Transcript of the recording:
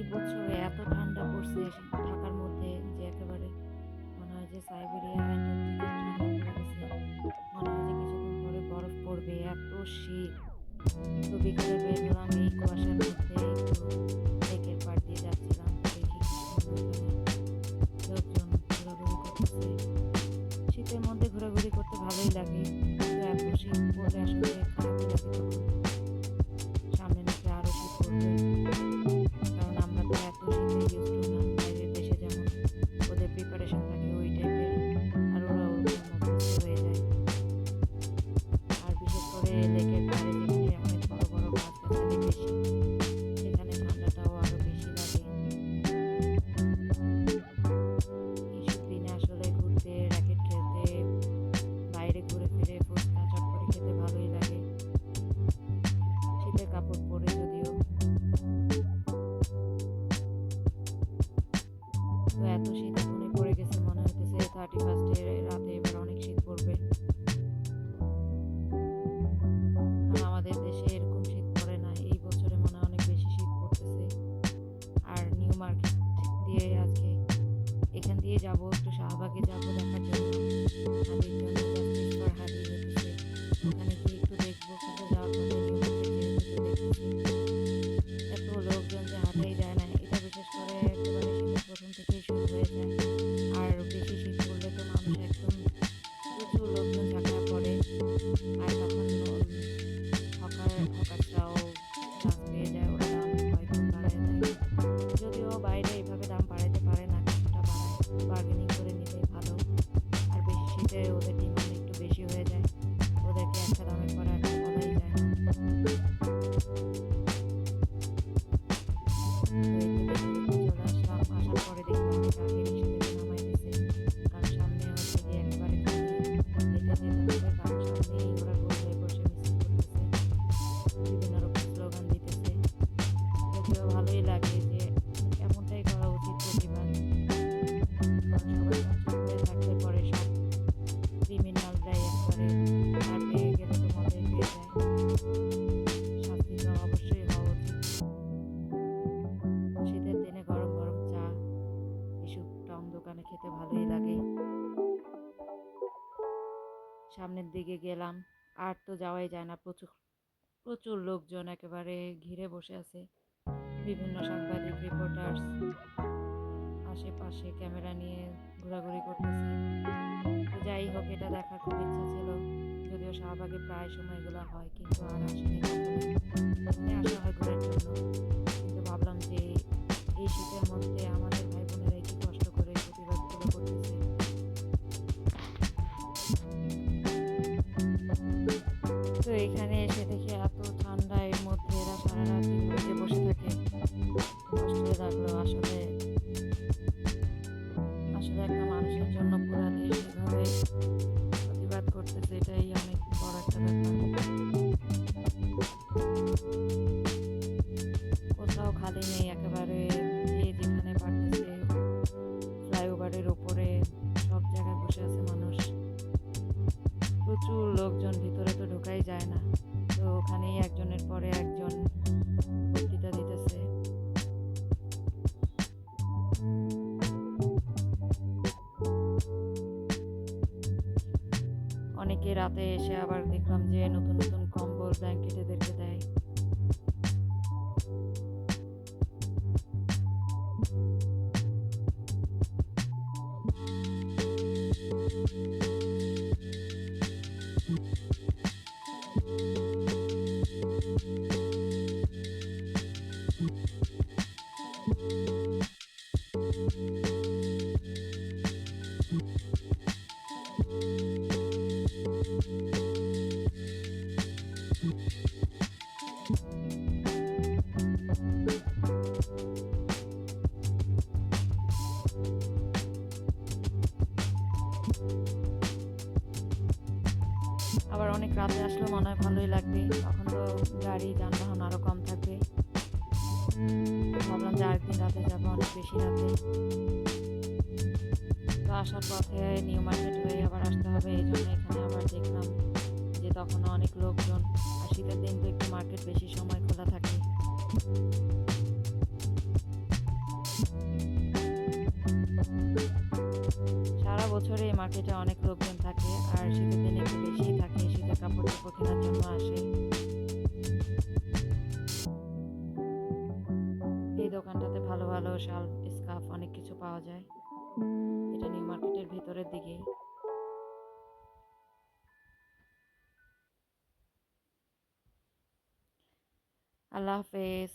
এই বছরে এত ঠান্ডা পড়ছে ঢাকার মধ্যে যে একেবারে মনে হয় যে সাইবেরিয়া মনে হয় যে পরে বরফ পড়বে, এত শীত। তো বিকেলে বের হলাম এই কুয়াশার মধ্যে পাড় দিয়ে যাচ্ছিলাম দেখি লোকজন ঘোরাঘুরি করতেছে। শীতের মধ্যে ঘোরাঘুরি করতে ভালোই লাগে এত শীত পড়লে আসলে খারাপই লাগে এত শীত মনে পড়ে গেছে মনে হইতেছে থার্টি ফার্স্টের রাতে ভালোই লাগে যে এমনটাই করা উচিত প্রতিবার পরে সব ক্রিমিনালরাই একবারে গেলে তো অবশ্যই শীতের দিনে গরম গরম চা টং দোকানে খেতে ভালোই লাগে। সামনের দিকে গেলাম, আর তো যাওয়াই যায় না। প্রচুর প্রচুর লোকজন একেবারে ঘিরে বসে আছে। বিভিন্ন সাংবাদিক রিপোর্টার্স আশেপাশে ক্যামেরা নিয়ে ঘোরাঘুরি করতেছে। যাই হোক, এটা দেখার খুব ইচ্ছা ছিল, যদিও শাহবাগে প্রায় সময়গুলো হয়, কিন্তু আর আসেনি কোথাও খালি নেই একেবারে, যে যেখানে ফ্লাইওভারের ওপরে, সব জায়গায় বসে আছে মানুষ। প্রচুর লোকজন ভিতরে তো ঢোকাই যায় না। তো ওখানেই একজনের পরে একজন বক্তৃতা দিতেছে। অনেকে রাতে এসে আবার দেখলাম যে নতুন নতুন কম্বল, ব্ল্যাঙ্কেট এদেরকে দেয়। রাতে আসলে মনে হয় ভালোই লাগবে। তখন তো গাড়ি, যানবাহন আরও কম থাকবে। ভাবলাম যে আরেকদিন রাতে যাব, অনেক বেশি রাতে। তো আসার পথে নিউ মার্কেট হয়ে আবার আসতে হবে, এই জন্য এখানে আবার দেখলাম যে তখন অনেক লোকজন। আর শীতের দিন তো একটু মার্কেট বেশি সময় খোলা থাকে। সারা বছরে এই মার্কেটে অনেক লোকজন থাকে আর বেশিই থাকে কাপড় চোপড় কেনার জন্য আসে। এই দোকানটাতে ভালো ভালো শাল, স্কার্ফ অনেক কিছু পাওয়া যায়। এটা নিউ মার্কেটের ভিতরের দিকেই আল্লাহ হাফেজ।